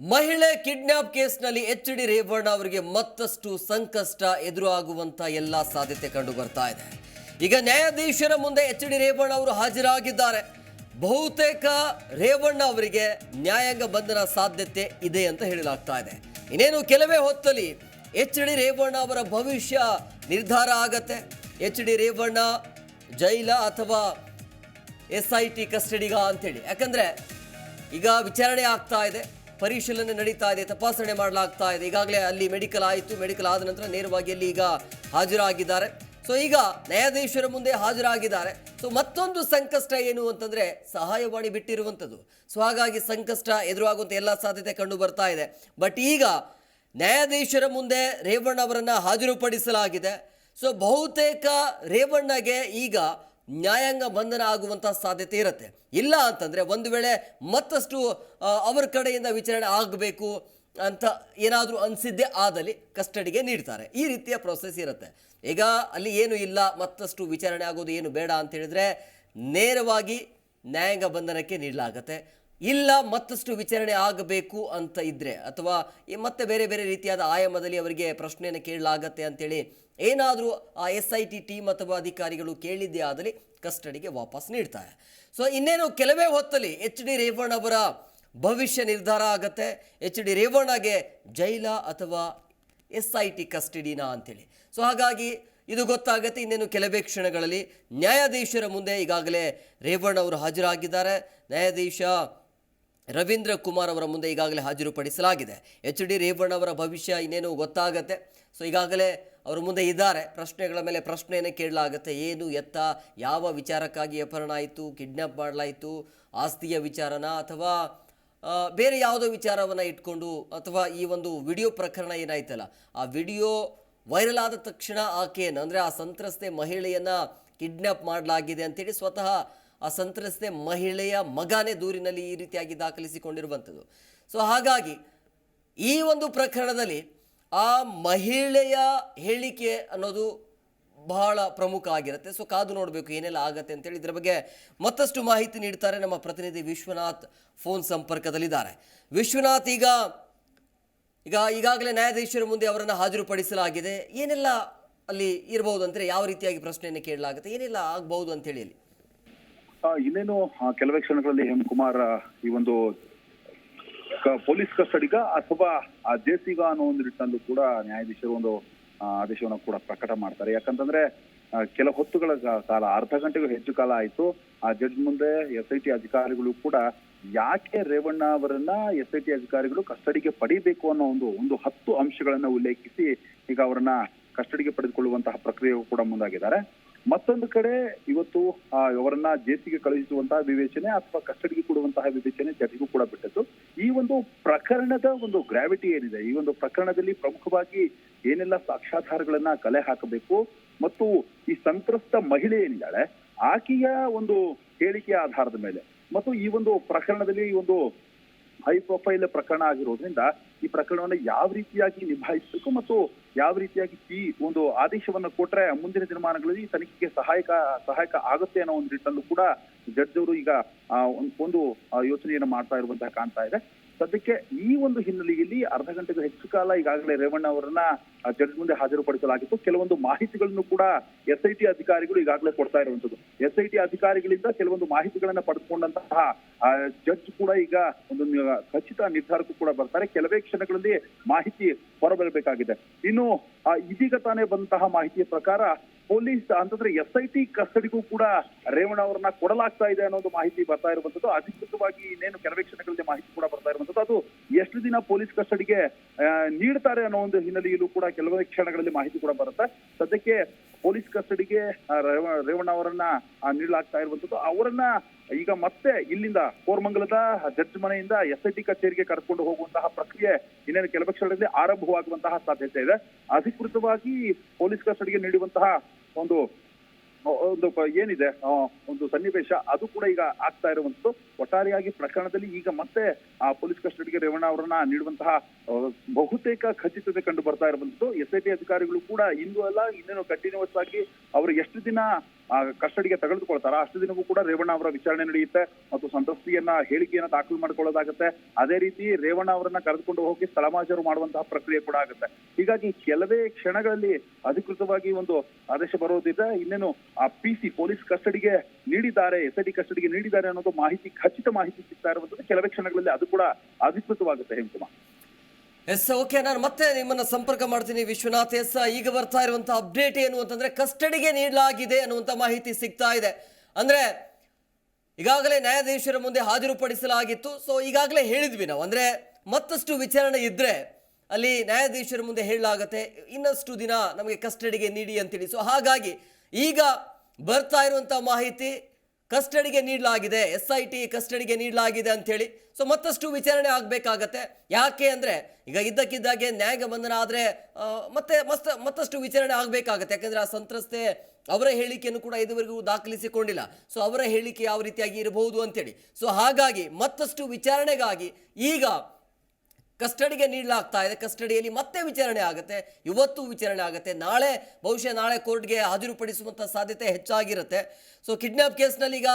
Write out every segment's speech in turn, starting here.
ಮಹಿಳೆ ಕಿಡ್ನಾಪ್ ಕೇಸ್ನಲ್ಲಿ H D Revanna ಅವರಿಗೆ ಮತ್ತಷ್ಟು ಸಂಕಷ್ಟ ಎದುರಾಗುವಂತ ಎಲ್ಲ ಸಾಧ್ಯತೆ ಕಂಡು ಬರ್ತಾ ಇದೆ. ಈಗ ನ್ಯಾಯಾಧೀಶರ ಮುಂದೆ ಎಚ್ ಡಿ ರೇವಣ್ಣ ಅವರು ಹಾಜರಾಗಿದ್ದಾರೆ. ಬಹುತೇಕ ರೇವಣ್ಣ ಅವರಿಗೆ ನ್ಯಾಯಾಂಗ ಬಂಧನ ಸಾಧ್ಯತೆ ಇದೆ ಅಂತ ಹೇಳಲಾಗ್ತಾ ಇದೆ. ಇನ್ನೇನು ಕೆಲವೇ ಹೊತ್ತಲ್ಲಿ ಎಚ್ ಡಿ ರೇವಣ್ಣ ಅವರ ಭವಿಷ್ಯ ನಿರ್ಧಾರ ಆಗತ್ತೆ. ಎಚ್ ಡಿ ರೇವಣ್ಣ ಜೈಲ ಅಥವಾ ಎಸ್ ಐ ಟಿ ಕಸ್ಟಡಿಗ ಅಂತೇಳಿ. ಯಾಕಂದ್ರೆ ಈಗ ವಿಚಾರಣೆ ಆಗ್ತಾ ಇದೆ. ಪರಿಶೀಲನೆ ನಡೀತಾ ಇದೆ, ತಪಾಸಣೆ ಮಾಡಲಾಗ್ತಾ ಇದೆ. ಈಗಾಗಲೇ ಅಲ್ಲಿ ಮೆಡಿಕಲ್ ಆಯಿತು ಮೆಡಿಕಲ್ ಆದ ನಂತರ ನೇರವಾಗಿ ಅಲ್ಲಿ ಈಗ ಹಾಜರಾಗಿದ್ದಾರೆ. ಸೊ ಈಗ ನ್ಯಾಯಾಧೀಶರ ಮುಂದೆ ಹಾಜರಾಗಿದ್ದಾರೆ. ಸೊ ಮತ್ತೊಂದು ಸಂಕಷ್ಟ ಏನು ಅಂತಂದ್ರೆ ಸಹಾಯವಾಣಿ ಬಿಟ್ಟಿರುವಂಥದ್ದು. ಸೊ ಹಾಗಾಗಿ ಸಂಕಷ್ಟ ಎದುರಾಗುವಂಥ ಎಲ್ಲ ಸಾಧ್ಯತೆ ಕಂಡು ಬರ್ತಾ ಇದೆ. ಬಟ್ ಈಗ ನ್ಯಾಯಾಧೀಶರ ಮುಂದೆ ರೇವಣ್ಣ ಅವರನ್ನ ಹಾಜರುಪಡಿಸಲಾಗಿದೆ. ಸೊ ಬಹುತೇಕ ರೇವಣ್ಣಗೆ ಈಗ ನ್ಯಾಯಾಂಗ ಬಂಧನ ಆಗುವಂಥ ಸಾಧ್ಯತೆ ಇರುತ್ತೆ. ಇಲ್ಲ ಅಂತಂದ್ರೆ ಒಂದು ವೇಳೆ ಮತ್ತಷ್ಟು ಅವರ ಕಡೆಯಿಂದ ವಿಚಾರಣೆ ಆಗಬೇಕು ಅಂತ ಏನಾದರೂ ಅನಿಸಿದ್ದೇ ಆದಲ್ಲಿ ಕಸ್ಟಡಿಗೆ ನೀಡ್ತಾರೆ. ಈ ರೀತಿಯ ಪ್ರೊಸೆಸ್ ಇರುತ್ತೆ. ಈಗ ಅಲ್ಲಿ ಏನು ಇಲ್ಲ, ಮತ್ತಷ್ಟು ವಿಚಾರಣೆ ಆಗೋದು ಏನು ಬೇಡ ಅಂತ ಹೇಳಿದ್ರೆ ನೇರವಾಗಿ ನ್ಯಾಯಾಂಗ ಬಂಧನಕ್ಕೆ ನೀಡಲಾಗತ್ತೆ. ಇಲ್ಲ, ಮತ್ತಷ್ಟು ವಿಚಾರಣೆ ಆಗಬೇಕು ಅಂತ ಇದ್ದರೆ ಅಥವಾ ಮತ್ತೆ ಬೇರೆ ಬೇರೆ ರೀತಿಯಾದ ಆಯಾಮದಲ್ಲಿ ಅವರಿಗೆ ಪ್ರಶ್ನೆಯನ್ನು ಕೇಳಲಾಗತ್ತೆ ಅಂತೇಳಿ ಏನಾದರೂ ಆ ಎಸ್ ಐ ಟಿ ಟೀಮ್ ಅಥವಾ ಅಧಿಕಾರಿಗಳು ಕೇಳಿದ್ದೇ ಆದಲ್ಲಿ ಕಸ್ಟಡಿಗೆ ವಾಪಸ್ ನೀಡ್ತಾರೆ ಸೊ ಇನ್ನೇನು ಕೆಲವೇ ಹೊತ್ತಲ್ಲಿ ಎಚ್ ಡಿ ರೇವಣ್ಣ ಅವರ ಭವಿಷ್ಯ ನಿರ್ಧಾರ ಆಗತ್ತೆ. ಎಚ್ ಡಿ ರೇವಣ್ಣಗೆ ಜೈಲ ಅಥವಾ ಎಸ್ ಐ ಟಿ ಕಸ್ಟಡಿನ ಅಂತೇಳಿ. ಸೊ ಹಾಗಾಗಿ ಇದು ಗೊತ್ತಾಗುತ್ತೆ, ಇನ್ನೇನು ಕೆಲವೇ ಕ್ಷಣಗಳಲ್ಲಿ ನ್ಯಾಯಾಧೀಶರ ಮುಂದೆ ಈಗಾಗಲೇ ರೇವಣ್ಣ ಅವರು ಹಾಜರಾಗಿದ್ದಾರೆ. ನ್ಯಾಯಾಧೀಶ ರವೀಂದ್ರ ಕುಮಾರ್ ಅವರ ಮುಂದೆ ಈಗಾಗಲೇ ಹಾಜರುಪಡಿಸಲಾಗಿದೆ. ಎಚ್ ಡಿ ರೇವಣ್ಣ ಅವರ ಭವಿಷ್ಯ ಇನ್ನೇನು ಗೊತ್ತಾಗತ್ತೆ? ಸೊ ಈಗಾಗಲೇ ಅವರ ಮುಂದೆ ಇದ್ದಾರೆ. ಪ್ರಶ್ನೆಗಳ ಮೇಲೆ ಪ್ರಶ್ನೆಯನ್ನು ಕೇಳಲಾಗುತ್ತೆ. ಏನು ಎತ್ತ, ಯಾವ ವಿಚಾರಕ್ಕಾಗಿ ಅಪಹರಣ ಆಯಿತು, ಕಿಡ್ನಾಪ್ ಮಾಡಲಾಯಿತು, ಆಸ್ತಿಯ ವಿಚಾರನ ಅಥವಾ ಬೇರೆ ಯಾವುದೋ ವಿಚಾರವನ್ನು ಇಟ್ಕೊಂಡು ಅಥವಾ ಈ ಒಂದು ವಿಡಿಯೋ ಪ್ರಕರಣ ಏನಾಯ್ತಲ್ಲ, ಆ ವಿಡಿಯೋ ವೈರಲ್ ಆದ ತಕ್ಷಣ ಆಕೆಯನ್ನು, ಅಂದರೆ ಆ ಸಂತ್ರಸ್ತೆ ಮಹಿಳೆಯನ್ನು ಕಿಡ್ನಾಪ್ ಮಾಡಲಾಗಿದೆ ಅಂತೇಳಿ ಸ್ವತಃ ಆ ಸಂತ್ರಸ್ತೆ ಮಹಿಳೆಯ ಮಗನೇ ದೂರಿನಲ್ಲಿ ಈ ರೀತಿಯಾಗಿ ದಾಖಲಿಸಿಕೊಂಡಿರುವಂಥದ್ದು. ಸೊ ಹಾಗಾಗಿ ಈ ಒಂದು ಪ್ರಕರಣದಲ್ಲಿ ಆ ಮಹಿಳೆಯ ಹೇಳಿಕೆ ಅನ್ನೋದು ಬಹಳ ಪ್ರಮುಖ ಆಗಿರುತ್ತೆ. ಸೊ ಕಾದು ನೋಡಬೇಕು ಏನೆಲ್ಲ ಆಗತ್ತೆ ಅಂತೇಳಿ. ಇದರ ಬಗ್ಗೆ ಮತ್ತಷ್ಟು ಮಾಹಿತಿ ನೀಡ್ತಾರೆ ನಮ್ಮ ಪ್ರತಿನಿಧಿ ವಿಶ್ವನಾಥ್ ಫೋನ್ ಸಂಪರ್ಕದಲ್ಲಿದ್ದಾರೆ. ವಿಶ್ವನಾಥ್, ಈಗ ಈಗ, ಈಗಾಗಲೇ ನ್ಯಾಯಾಧೀಶರ ಮುಂದೆ ಅವರನ್ನು ಹಾಜರುಪಡಿಸಲಾಗಿದೆ. ಏನೆಲ್ಲ ಅಲ್ಲಿ ಇರಬಹುದು ಅಂದರೆ ಯಾವ ರೀತಿಯಾಗಿ ಪ್ರಶ್ನೆಯನ್ನು ಕೇಳಲಾಗುತ್ತೆ? ಏನೆಲ್ಲ ಆಗಬಹುದು ಅಂತೇಳಿ ಅಲ್ಲಿ? ಇನ್ನೇನು ಕೆಲವೇ ಕ್ಷಣಗಳಲ್ಲಿ ಹೇಮಕುಮಾರ್ ಈ ಒಂದು ಪೊಲೀಸ್ ಕಸ್ಟಡಿಗ ಅಥವಾ ಆ ಜೇಸಿಗ ಅನ್ನೋ ಒಂದು ನಿಟ್ಟಿನಲ್ಲೂ ಕೂಡ ನ್ಯಾಯಾಧೀಶರು ಒಂದು ಆದೇಶವನ್ನು ಕೂಡ ಪ್ರಕಟ ಮಾಡ್ತಾರೆ. ಯಾಕಂತಂದ್ರೆ ಕೆಲ ಹೊತ್ತುಗಳ ಕಾಲ, ಅರ್ಧ ಗಂಟೆಗೂ ಹೆಚ್ಚು ಕಾಲ ಆಯಿತು. ಆ ಜಡ್ಜ್ ಮುಂದೆ ಎಸ್ ಐ ಟಿ ಅಧಿಕಾರಿಗಳು ಕೂಡ ಯಾಕೆ ರೇವಣ್ಣ ಅವರನ್ನ ಎಸ್ ಐ ಟಿ ಅಧಿಕಾರಿಗಳು ಕಸ್ಟಡಿಗೆ ಪಡಿಬೇಕು ಅನ್ನೋ ಒಂದು ಒಂದು ಹತ್ತು ಅಂಶಗಳನ್ನ ಉಲ್ಲೇಖಿಸಿ ಈಗ ಅವರನ್ನ ಕಸ್ಟಡಿಗೆ ಪಡೆದುಕೊಳ್ಳುವಂತಹ ಪ್ರಕ್ರಿಯೆಗೂ ಕೂಡ ಮುಂದಾಗಿದ್ದಾರೆ. ಮತ್ತೊಂದು ಕಡೆ ಇವತ್ತು ಅವರನ್ನ ಜೇಸಿಗೆ ಕಳುಹಿಸುವಂತಹ ವಿವೇಚನೆ ಅಥವಾ ಕಸ್ಟಡಿಗೆ ಕೊಡುವಂತಹ ವಿವೇಚನೆ ಜಡ್ಜಿಗೂ ಕೂಡ ಬಿಟ್ಟದ್ದು. ಈ ಒಂದು ಪ್ರಕರಣದ ಒಂದು ಗ್ರಾವಿಟಿ ಏನಿದೆ? ಈ ಒಂದು ಪ್ರಕರಣದಲ್ಲಿ ಪ್ರಮುಖವಾಗಿ ಏನೆಲ್ಲ ಸಾಕ್ಷ್ಯಾಧಾರಗಳನ್ನ ಕಲೆ ಹಾಕಬೇಕು? ಮತ್ತು ಈ ಸಂತ್ರಸ್ತ ಮಹಿಳೆ ಏನಿದ್ದಾಳೆ? ಆಕೆಯ ಒಂದು ಹೇಳಿಕೆಯ ಆಧಾರದ ಮೇಲೆ. ಮತ್ತು ಈ ಒಂದು ಪ್ರಕರಣದಲ್ಲಿ ಈ ಒಂದು ಹೈ ಪ್ರೊಫೈಲ್ ಪ್ರಕರಣ ಆಗಿರೋದ್ರಿಂದ ಈ ಪ್ರಕರಣವನ್ನು ಯಾವ ರೀತಿಯಾಗಿ ನಿಭಾಯಿಸಬೇಕು? ಮತ್ತು ಯಾವ ರೀತಿಯಾಗಿ ಈ ಒಂದು ಆದೇಶವನ್ನು ಕೊಟ್ರೆ ಮುಂದಿನ ದಿನಮಾನಗಳಲ್ಲಿ ತನಿಖೆಗೆ ಸಹಾಯಕ ಸಹಾಯಕ ಆಗುತ್ತೆ ಅನ್ನೋ ಒಂದು ನಿಟ್ಟಲ್ಲೂ ಕೂಡ ಜಡ್ಜ್ ಅವರು ಈಗ ಒಂದ್- ಯೋಚನೆಯನ್ನ ಮಾಡ್ತಾ ಇರುವಂತಹ ಕಾಣ್ತಾ ಇದೆ. ಸದ್ಯಕ್ಕೆ ಈ ಒಂದು ಹಿನ್ನೆಲೆಯಲ್ಲಿ ಅರ್ಧ ಗಂಟೆಗೂ ಹೆಚ್ಚು ಕಾಲ ಈಗಾಗಲೇ ರೇವಣ್ಣ ಅವರನ್ನ ಜಡ್ಜ್ ಮುಂದೆ ಹಾಜರುಪಡಿಸಲಾಗಿತ್ತು. ಕೆಲವೊಂದು ಮಾಹಿತಿಗಳನ್ನು ಕೂಡ ಎಸ್ ಐ ಟಿ ಅಧಿಕಾರಿಗಳು ಈಗಾಗಲೇ ಕೊಡ್ತಾ ಇರುವಂತದ್ದು ಎಸ್ ಐ ಟಿ ಅಧಿಕಾರಿಗಳಿಂದ ಕೆಲವೊಂದು ಮಾಹಿತಿಗಳನ್ನ ಪಡೆದುಕೊಂಡಂತಹ ಜಡ್ಜ್ ಕೂಡ ಈಗ ಒಂದು ಖಚಿತ ನಿರ್ಧಾರಕ್ಕೂ ಕೂಡ ಬರ್ತಾರೆ. ಕೆಲವೇ ಕ್ಷಣಗಳಲ್ಲಿ ಮಾಹಿತಿ ಹೊರಬರಬೇಕಾಗಿದೆ. ಇನ್ನು ಇದೀಗ ತಾನೇ ಬಂದಂತಹ ಮಾಹಿತಿಯ ಪ್ರಕಾರ ಪೊಲೀಸ್ ಅಂತಂದ್ರೆ ಎಸ್ ಐ ಟಿ ಕಸ್ಟಡಿಗೂ ಕೂಡ ರೇವಣ್ಣ ಅವರನ್ನ ಕೊಡಲಾಗ್ತಾ ಇದೆ ಅನ್ನೋ ಒಂದು ಮಾಹಿತಿ ಬರ್ತಾ ಇರುವಂತದ್ದು ಅಧಿಕೃತವಾಗಿ ಇನ್ನೇನು ಕೆಲವೇ ಕ್ಷಣಗಳಲ್ಲಿ ಮಾಹಿತಿ ಕೂಡ ಬರ್ತಾ ಇರುವಂತದ್ದು ಅದು ಎಷ್ಟು ದಿನ ಪೊಲೀಸ್ ಕಸ್ಟಡಿಗೆ ನೀಡ್ತಾರೆ ಅನ್ನೋ ಒಂದು ಹಿನ್ನೆಲೆಯಲ್ಲೂ ಕೂಡ ಕೆಲವೇ ಕ್ಷಣಗಳಲ್ಲಿ ಮಾಹಿತಿ ಕೂಡ ಬರುತ್ತೆ. ಸದ್ಯಕ್ಕೆ ಪೊಲೀಸ್ ಕಸ್ಟಡಿಗೆ ರೇವಣ್ಣ ಅವರನ್ನ ನೀಡಲಾಗ್ತಾ ಇರುವಂತದ್ದು. ಅವರನ್ನ ಈಗ ಮತ್ತೆ ಇಲ್ಲಿಂದ ಕೋರ್ಮಂಗಲದ ಜಡ್ಜ್ ಮನೆಯಿಂದ ಎಸ್ ಐ ಟಿ ಕಚೇರಿಗೆ ಕರೆದುಕೊಂಡು ಹೋಗುವಂತಹ ಪ್ರಕ್ರಿಯೆ ಇನ್ನೇನು ಕೆಲವು ಕ್ಷಣದಲ್ಲಿ ಆರಂಭವಾಗುವಂತಹ ಸಾಧ್ಯತೆ ಇದೆ. ಅಧಿಕೃತವಾಗಿ ಪೊಲೀಸ್ ಕಸ್ಟಡಿಗೆ ನೀಡುವಂತಹ ಒಂದು ಒಂದು ಏನಿದೆ ಒಂದು ಸನ್ನಿವೇಶ ಅದು ಕೂಡ ಈಗ ಆಗ್ತಾ ಇರುವಂತದ್ದು. ಒಟ್ಟಾರೆಯಾಗಿ ಪ್ರಕರಣದಲ್ಲಿ ಈಗ ಮತ್ತೆ ಆ ಪೊಲೀಸ್ ಕಸ್ಟಡಿಗೆ ರೇವಣ್ಣ ಅವರನ್ನ ನೀಡುವಂತಹ ಬಹುತೇಕ ಖಚಿತತೆ ಕಂಡು ಬರ್ತಾ ಇರುವಂತದ್ದು ಎಸ್ ಐ ಟಿ ಅಧಿಕಾರಿಗಳು ಕೂಡ ಇಂದು ಅಲ್ಲ, ಇನ್ನೇನು ಕಂಟಿನ್ಯೂಸ್ ಆಗಿ ಅವರು ಎಷ್ಟು ದಿನ ಕಸ್ಟಡಿಗೆ ತೆಗೆದುಕೊಳ್ತಾರ ಅಷ್ಟು ದಿನವೂ ಕೂಡ ರೇವಣ್ಣ ಅವರ ವಿಚಾರಣೆ ನಡೆಯುತ್ತೆ ಮತ್ತು ಸಂತ್ರಸ್ತಿಯನ್ನ ಹೇಳಿಕೆಯನ್ನ ದಾಖಲು ಮಾಡಿಕೊಳ್ಳೋದಾಗುತ್ತೆ. ಅದೇ ರೀತಿ ರೇವಣ್ಣ ಅವರನ್ನ ಕರೆದುಕೊಂಡು ಹೋಗಿ ಸ್ಥಳಮಾಜರು ಮಾಡುವಂತಹ ಪ್ರಕ್ರಿಯೆ ಕೂಡ ಆಗುತ್ತೆ. ಹೀಗಾಗಿ ಕೆಲವೇ ಕ್ಷಣಗಳಲ್ಲಿ ಅಧಿಕೃತವಾಗಿ ಒಂದು ಆದೇಶ ಬರೋದಿದೆ. ಇನ್ನೇನು ಆ ಪಿ ಸಿ ಪೊಲೀಸ್ ಕಸ್ಟಡಿಗೆ ನೀಡಿದ್ದಾರೆ ಎಸ್ ಐ ಕಸ್ಟಡಿಗೆ ನೀಡಿದ್ದಾರೆ ಅನ್ನೋದು ಮಾಹಿತಿ ಖಚಿತ ಮಾಹಿತಿ ಸಿಗ್ತಾ ಇರುವಂತದ್ದು. ಕೆಲವೇ ಕ್ಷಣಗಳಲ್ಲಿ ಅದು ಕೂಡ ಅಧಿಕೃತವಾಗುತ್ತೆ, ಹೇಮಕುಮಾರ್. ಎಸ್ ಓಕೆ ನಾನು ಮತ್ತೆ ನಿಮ್ಮನ್ನ ಸಂಪರ್ಕ ಮಾಡ್ತೀನಿ ವಿಶ್ವನಾಥ್. ಎಸ್, ಈಗ ಬರ್ತಾ ಇರುವಂತಹ ಅಪ್ಡೇಟ್ ಏನು ಅಂತಂದ್ರೆ ಕಸ್ಟಡಿಗೆ ನೀಡಲಾಗಿದೆ ಅನ್ನುವಂಥ ಮಾಹಿತಿ ಸಿಗ್ತಾ ಇದೆ. ಅಂದ್ರೆ, ಈಗಾಗಲೇ ನ್ಯಾಯಾಧೀಶರ ಮುಂದೆ ಹಾಜರುಪಡಿಸಲಾಗಿತ್ತು. ಸೊ ಈಗಾಗಲೇ ಹೇಳಿದ್ವಿ ನಾವು. ಅಂದ್ರೆ, ಮತ್ತಷ್ಟು ವಿಚಾರಣೆ ಇದ್ರೆ ಅಲ್ಲಿ ನ್ಯಾಯಾಧೀಶರ ಮುಂದೆ ಹೇಳಲಾಗತ್ತೆ. ಇನ್ನಷ್ಟು ದಿನ ನಮಗೆ ಕಸ್ಟಡಿಗೆ ನೀಡಿ ಅಂತೇಳಿ. ಸೊ ಹಾಗಾಗಿ ಈಗ ಬರ್ತಾ ಇರುವಂತಹ ಮಾಹಿತಿ ಕಸ್ಟಡಿಗೆ ನೀಡಲಾಗಿದೆ ಎಸ್ ಐ ಟಿ ಕಸ್ಟಡಿಗೆ ನೀಡಲಾಗಿದೆ ಅಂಥೇಳಿ. ಸೊ ಮತ್ತಷ್ಟು ವಿಚಾರಣೆ ಆಗಬೇಕಾಗತ್ತೆ. ಯಾಕೆ ಅಂದರೆ, ಈಗ ಇದ್ದಕ್ಕಿದ್ದಾಗೆ ನ್ಯಾಯ ಬಂಧನ ಆದರೆ ಮತ್ತೆ ಮಸ್ತ, ಮತ್ತಷ್ಟು ವಿಚಾರಣೆ ಆಗಬೇಕಾಗತ್ತೆ. ಯಾಕಂದರೆ ಆ ಸಂತ್ರಸ್ತೆ ಅವರ ಹೇಳಿಕೆಯನ್ನು ಕೂಡ ಇದುವರೆಗೂ ದಾಖಲಿಸಿಕೊಂಡಿಲ್ಲ. ಸೊ ಅವರ ಹೇಳಿಕೆ ಯಾವ ರೀತಿಯಾಗಿ ಇರಬಹುದು ಅಂತೇಳಿ ಸೊ ಹಾಗಾಗಿ ಮತ್ತಷ್ಟು ವಿಚಾರಣೆಗಾಗಿ ಈಗ ಕಸ್ಟಡಿಗೆ ನೀಡಲಾಗ್ತಾ ಇದೆ. ಕಸ್ಟಡಿಯಲ್ಲಿ ಮತ್ತೆ ವಿಚಾರಣೆ ಆಗುತ್ತೆ. ಇವತ್ತು ವಿಚಾರಣೆ ಆಗುತ್ತೆ. ನಾಳೆ, ಬಹುಶಃ ನಾಳೆ ಕೋರ್ಟ್ಗೆ ಹಾಜರುಪಡಿಸುವಂಥ ಸಾಧ್ಯತೆ ಹೆಚ್ಚಾಗಿರುತ್ತೆ. ಸೊ ಕಿಡ್ನಾಪ್ ಕೇಸ್ನಲ್ಲಿ ಈಗ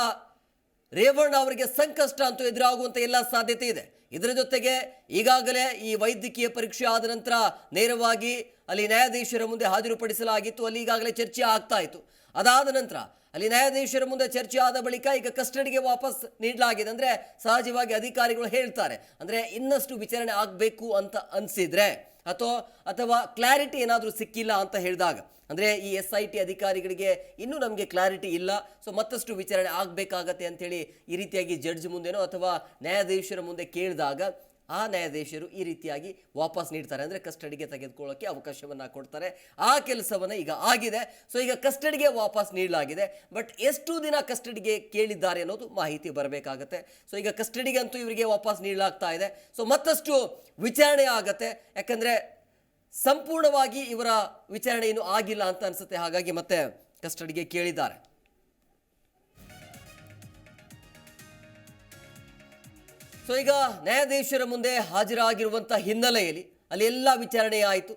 ರೇವಣ್ಣ ಅವರಿಗೆ ಸಂಕಷ್ಟ ಅಂತೂ ಎದುರಾಗುವಂಥ ಎಲ್ಲ ಸಾಧ್ಯತೆ ಇದೆ. ಇದರ ಜೊತೆಗೆ ಈಗಾಗಲೇ ಈ ವೈದ್ಯಕೀಯ ಪರೀಕ್ಷೆ ಆದ ನಂತರ ನೇರವಾಗಿ ಅಲ್ಲಿ ನ್ಯಾಯಾಧೀಶರ ಮುಂದೆ ಹಾಜರುಪಡಿಸಲಾಗಿತ್ತು. ಅಲ್ಲಿ ಈಗಾಗಲೇ ಚರ್ಚೆ ಆಗ್ತಾ ಇತ್ತು. ಅದಾದ ನಂತರ ಅಲ್ಲಿ ನ್ಯಾಯಾಧೀಶರ ಮುಂದೆ ಚರ್ಚೆ ಆದ ಬಳಿಕ ಈಗ ಕಸ್ಟಡಿಗೆ ವಾಪಸ್ ನೀಡಲಾಗಿದೆ ಅಂದರೆ ಸಹಜವಾಗಿ ಅಧಿಕಾರಿಗಳು ಹೇಳ್ತಾರೆ. ಅಂದರೆ ಇನ್ನಷ್ಟು ವಿಚಾರಣೆ ಆಗಬೇಕು ಅಂತ ಅನಿಸಿದರೆ ಅಥವಾ ಅಥವಾ ಕ್ಲಾರಿಟಿ ಏನಾದರೂ ಸಿಕ್ಕಿಲ್ಲ ಅಂತ ಹೇಳಿದಾಗ, ಅಂದರೆ ಈ ಎಸ್ ಐ ಟಿ ಅಧಿಕಾರಿಗಳಿಗೆ ಇನ್ನೂ ನಮಗೆ ಕ್ಲಾರಿಟಿ ಇಲ್ಲ, ಸೊ ಮತ್ತಷ್ಟು ವಿಚಾರಣೆ ಆಗಬೇಕಾಗತ್ತೆ ಅಂಥೇಳಿ ಈ ರೀತಿಯಾಗಿ ಜಡ್ಜ್ ಮುಂದೆನೋ ಅಥವಾ ನ್ಯಾಯಾಧೀಶರ ಮುಂದೆ ಕೇಳಿದಾಗ ಆ ನ್ಯಾಯಾಧೀಶರು ಈ ರೀತಿಯಾಗಿ ವಾಪಸ್ ನೀಡ್ತಾರೆ ಅಂದರೆ ಕಸ್ಟಡಿಗೆ ತೆಗೆದುಕೊಳ್ಳೋಕ್ಕೆ ಅವಕಾಶವನ್ನು ಕೊಡ್ತಾರೆ. ಆ ಕೆಲಸವನ್ನು ಈಗ ಆಗಿದೆ. ಸೊ ಈಗ ಕಸ್ಟಡಿಗೆ ವಾಪಸ್ ನೀಡಲಾಗಿದೆ. ಬಟ್ ಎಷ್ಟು ದಿನ ಕಸ್ಟಡಿಗೆ ಕೇಳಿದ್ದಾರೆ ಅನ್ನೋದು ಮಾಹಿತಿ ಬರಬೇಕಾಗತ್ತೆ. ಸೊ ಈಗ ಕಸ್ಟಡಿಗೆ ಅಂತೂ ಇವರಿಗೆ ವಾಪಸ್ ನೀಡಲಾಗ್ತಾ ಇದೆ. ಸೊ ಮತ್ತಷ್ಟು ವಿಚಾರಣೆ ಆಗತ್ತೆ. ಯಾಕಂದರೆ ಸಂಪೂರ್ಣವಾಗಿ ಇವರ ವಿಚಾರಣೆ ಇನ್ನೂ ಆಗಿಲ್ಲ ಅಂತ ಅನಿಸುತ್ತೆ. ಹಾಗಾಗಿ ಮತ್ತೆ ಕಸ್ಟಡಿಗೆ ಕೇಳಿದ್ದಾರೆ. ಸೊ ಈಗ ನ್ಯಾಯಾಧೀಶರ ಮುಂದೆ ಹಾಜರಾಗಿರುವಂಥ ಹಿನ್ನೆಲೆಯಲ್ಲಿ ಅಲ್ಲಿ ಎಲ್ಲ ವಿಚಾರಣೆ ಆಯಿತು.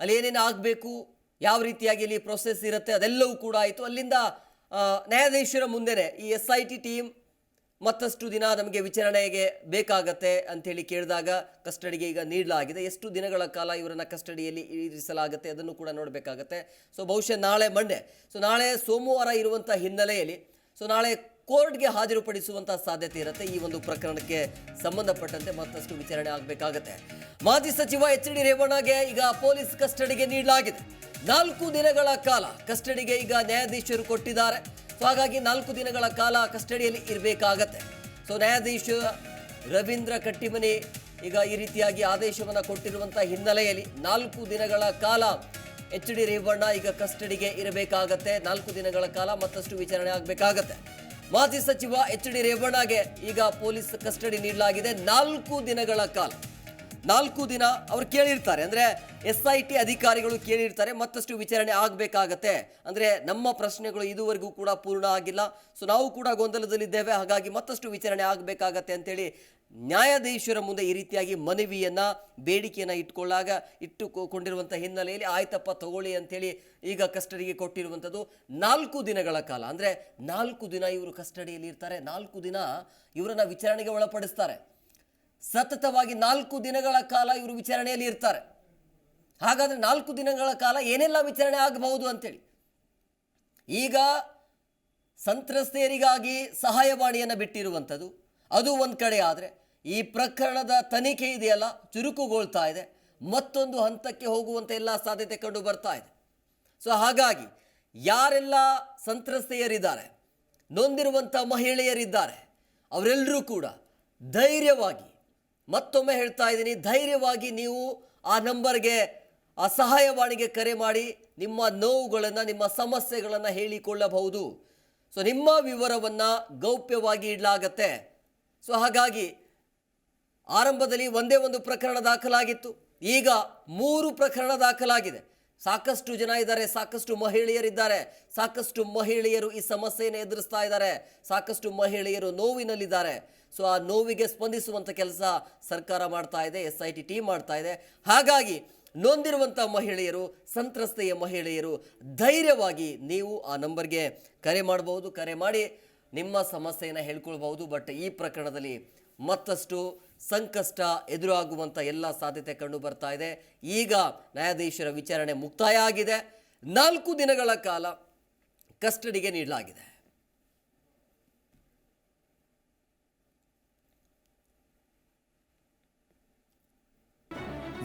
ಅಲ್ಲಿ ಏನೇನು ಆಗಬೇಕು, ಯಾವ ರೀತಿಯಾಗಿ ಇಲ್ಲಿ ಪ್ರೊಸೆಸ್ ಇರುತ್ತೆ ಅದೆಲ್ಲವೂ ಕೂಡ ಆಯಿತು. ಅಲ್ಲಿಂದ ನ್ಯಾಯಾಧೀಶರ ಮುಂದೆನೆ ಈ ಎಸ್ ಐ ಟಿ ಟೀಮ್ ಮತ್ತಷ್ಟು ದಿನ ನಮಗೆ ವಿಚಾರಣೆಗೆ ಬೇಕಾಗತ್ತೆ ಅಂಥೇಳಿ ಕೇಳಿದಾಗ ಕಸ್ಟಡಿಗೆ ಈಗ ನೀಡಲಾಗಿದೆ. ಎಷ್ಟು ದಿನಗಳ ಕಾಲ ಇವರನ್ನು ಕಸ್ಟಡಿಯಲ್ಲಿ ಇರಿಸಲಾಗುತ್ತೆ ಅದನ್ನು ಕೂಡ ನೋಡಬೇಕಾಗತ್ತೆ. ಸೊ ಬಹುಶಃ ನಾಳೆ ಮಂಡೆ ಸೊ ನಾಳೆ ಸೋಮವಾರ ಇರುವಂಥ ಹಿನ್ನೆಲೆಯಲ್ಲಿ ಸೊ ನಾಳೆ ಕೋರ್ಟ್ಗೆ ಹಾಜರುಪಡಿಸುವಂತಹ ಸಾಧ್ಯತೆ ಇರುತ್ತೆ. ಈ ಒಂದು ಪ್ರಕರಣಕ್ಕೆ ಸಂಬಂಧಪಟ್ಟಂತೆ ಮತ್ತಷ್ಟು ವಿಚಾರಣೆ ಆಗಬೇಕಾಗತ್ತೆ. ಮಾಜಿ ಸಚಿವ ಎಚ್ ಡಿ ರೇವಣ್ಣಗೆ ಈಗ ಪೊಲೀಸ್ ಕಸ್ಟಡಿಗೆ ನೀಡಲಾಗಿದೆ. ನಾಲ್ಕು ದಿನಗಳ ಕಾಲ ಕಸ್ಟಡಿಗೆ ಈಗ ನ್ಯಾಯಾಧೀಶರು ಕೊಟ್ಟಿದ್ದಾರೆ. ಸೊ ಹಾಗಾಗಿ ನಾಲ್ಕು ದಿನಗಳ ಕಾಲ ಕಸ್ಟಡಿಯಲ್ಲಿ ಇರಬೇಕಾಗತ್ತೆ. ಸೊ ನ್ಯಾಯಾಧೀಶ ರವೀಂದ್ರ ಕಟ್ಟಿಮನಿ ಈಗ ಈ ರೀತಿಯಾಗಿ ಆದೇಶವನ್ನು ಕೊಟ್ಟಿರುವಂಥ ಹಿನ್ನೆಲೆಯಲ್ಲಿ ನಾಲ್ಕು ದಿನಗಳ ಕಾಲ ಎಚ್ ಡಿ ರೇವಣ್ಣ ಈಗ ಕಸ್ಟಡಿಗೆ ಇರಬೇಕಾಗತ್ತೆ. ನಾಲ್ಕು ದಿನಗಳ ಕಾಲ ಮತ್ತಷ್ಟು ವಿಚಾರಣೆ ಆಗಬೇಕಾಗತ್ತೆ. ಮಾಜಿ ಸಚಿವ ಎಚ್ ಡಿ ರೇವಣ್ಣಗೆ ಈಗ ಪೊಲೀಸ್ ಕಸ್ಟಡಿ ನೀಡಲಾಗಿದೆ. ನಾಲ್ಕು ದಿನಗಳ ಕಾಲ. ನಾಲ್ಕು ದಿನ ಅವರು ಕೇಳಿರ್ತಾರೆ. ಅಂದರೆ ಎಸ್ ಐ ಟಿ ಅಧಿಕಾರಿಗಳು ಕೇಳಿರ್ತಾರೆ, ಮತ್ತಷ್ಟು ವಿಚಾರಣೆ ಆಗಬೇಕಾಗತ್ತೆ. ಅಂದರೆ ನಮ್ಮ ಪ್ರಶ್ನೆಗಳು ಇದುವರೆಗೂ ಕೂಡ ಪೂರ್ಣ ಆಗಿಲ್ಲ. ಸೊ ನಾವು ಕೂಡ ಗೊಂದಲದಲ್ಲಿದ್ದೇವೆ. ಹಾಗಾಗಿ ಮತ್ತಷ್ಟು ವಿಚಾರಣೆ ಆಗಬೇಕಾಗತ್ತೆ ಅಂತೇಳಿ ನ್ಯಾಯಾಧೀಶರ ಮುಂದೆ ಈ ರೀತಿಯಾಗಿ ಮನವಿಯನ್ನು, ಬೇಡಿಕೆಯನ್ನು ಇಟ್ಕೊಳ್ಳಾಗ ಇಟ್ಟುಕೊಂಡಿರುವಂಥ ಹಿನ್ನೆಲೆಯಲ್ಲಿ ಆಯ್ತಪ್ಪ ತಗೊಳ್ಳಿ ಅಂತೇಳಿ ಈಗ ಕಸ್ಟಡಿಗೆ ಕೊಟ್ಟಿರುವಂಥದ್ದು ನಾಲ್ಕು ದಿನಗಳ ಕಾಲ. ಅಂದರೆ ನಾಲ್ಕು ದಿನ ಇವರು ಕಸ್ಟಡಿಯಲ್ಲಿ ಇರ್ತಾರೆ ನಾಲ್ಕು ದಿನ ಇವರನ್ನು ವಿಚಾರಣೆಗೆ ಒಳಪಡಿಸ್ತಾರೆ. ಸತತವಾಗಿ ನಾಲ್ಕು ದಿನಗಳ ಕಾಲ ಇವರು ವಿಚಾರಣೆಯಲ್ಲಿ ಇರ್ತಾರೆ. ಹಾಗಾದರೆ ನಾಲ್ಕು ದಿನಗಳ ಕಾಲ ಏನೆಲ್ಲ ವಿಚಾರಣೆ ಆಗಬಹುದು ಅಂತೇಳಿ. ಈಗ ಸಂತ್ರಸ್ತೆಯರಿಗಾಗಿ ಸಹಾಯವಾಣಿಯನ್ನು ಬಿಟ್ಟಿರುವಂಥದ್ದು, ಅದು ಒಂದು ಕಡೆ ಆದರೆ ಈ ಪ್ರಕರಣದ ತನಿಖೆ ಇದೆಯಲ್ಲ, ಚುರುಕುಗೊಳ್ತಾ ಇದೆ, ಮತ್ತೊಂದು ಹಂತಕ್ಕೆ ಹೋಗುವಂಥ ಎಲ್ಲ ಸಾಧ್ಯತೆ ಕಂಡು ಬರ್ತಾ ಇದೆ. ಸೊ ಹಾಗಾಗಿ ಯಾರೆಲ್ಲ ಸಂತ್ರಸ್ತೆಯರಿದ್ದಾರೆ ನೊಂದಿರುವಂಥ ಮಹಿಳೆಯರಿದ್ದಾರೆ, ಅವರೆಲ್ಲರೂ ಕೂಡ ಧೈರ್ಯವಾಗಿ ಮತ್ತೊಮ್ಮೆ ಹೇಳ್ತಾ ಇದ್ದೀನಿ, ಧೈರ್ಯವಾಗಿ ನೀವು ಆ ನಂಬರ್ಗೆ, ಆ ಸಹಾಯವಾಣಿಗೆ ಕರೆ ಮಾಡಿ ನಿಮ್ಮ ನೋವುಗಳನ್ನು, ನಿಮ್ಮ ಸಮಸ್ಯೆಗಳನ್ನು ಹೇಳಿಕೊಳ್ಳಬಹುದು. ಸೊ, ನಿಮ್ಮ ವಿವರವನ್ನು ಗೌಪ್ಯವಾಗಿ ಇಡಲಾಗತ್ತೆ. ಸೊ, ಹಾಗಾಗಿ ಆರಂಭದಲ್ಲಿ ಒಂದೇ ಒಂದು ಪ್ರಕರಣ ದಾಖಲಾಗಿತ್ತು. ಈಗ ಮೂರು ಪ್ರಕರಣ ದಾಖಲಾಗಿದೆ. ಸಾಕಷ್ಟು ಜನ ಇದ್ದಾರೆ, ಸಾಕಷ್ಟು ಮಹಿಳೆಯರಿದ್ದಾರೆ, ಸಾಕಷ್ಟು ಮಹಿಳೆಯರು ಈ ಸಮಸ್ಯೆಯನ್ನು ಎದುರಿಸ್ತಾ ಇದ್ದಾರೆ, ಸಾಕಷ್ಟು ಮಹಿಳೆಯರು ನೋವಿನಲ್ಲಿದ್ದಾರೆ. ಸೊ ಆ ನೋವಿಗೆ ಸ್ಪಂದಿಸುವಂಥ ಕೆಲಸ ಸರ್ಕಾರ ಮಾಡ್ತಾ ಇದೆ, ಎಸ್ ಐ ಟಿ ಟೀಮ್ ಮಾಡ್ತಾ ಇದೆ. ಹಾಗಾಗಿ ನೊಂದಿರುವಂಥ ಮಹಿಳೆಯರು, ಸಂತ್ರಸ್ತೆಯ ಮಹಿಳೆಯರು, ಧೈರ್ಯವಾಗಿ ನೀವು ಆ ನಂಬರ್ಗೆ ಕರೆ ಮಾಡಬಹುದು ಕರೆ ಮಾಡಿ ನಿಮ್ಮ ಸಮಸ್ಯೆಯನ್ನು ಹೇಳ್ಕೊಳ್ಬಹುದು ಬಟ್ ಈ ಪ್ರಕರಣದಲ್ಲಿ ಮತ್ತಷ್ಟು ಸಂಕಷ್ಟ ಎದುರಾಗುವಂಥ ಎಲ್ಲ ಸಾಧ್ಯತೆ ಕಂಡು ಬರ್ತಾ ಇದೆ. ಈಗ ನ್ಯಾಯಾಧೀಶರ ವಿಚಾರಣೆ ಮುಕ್ತಾಯ ಆಗಿದೆ. ನಾಲ್ಕು ದಿನಗಳ ಕಾಲ ಕಸ್ಟಡಿಗೆ ನೀಡಲಾಗಿದೆ.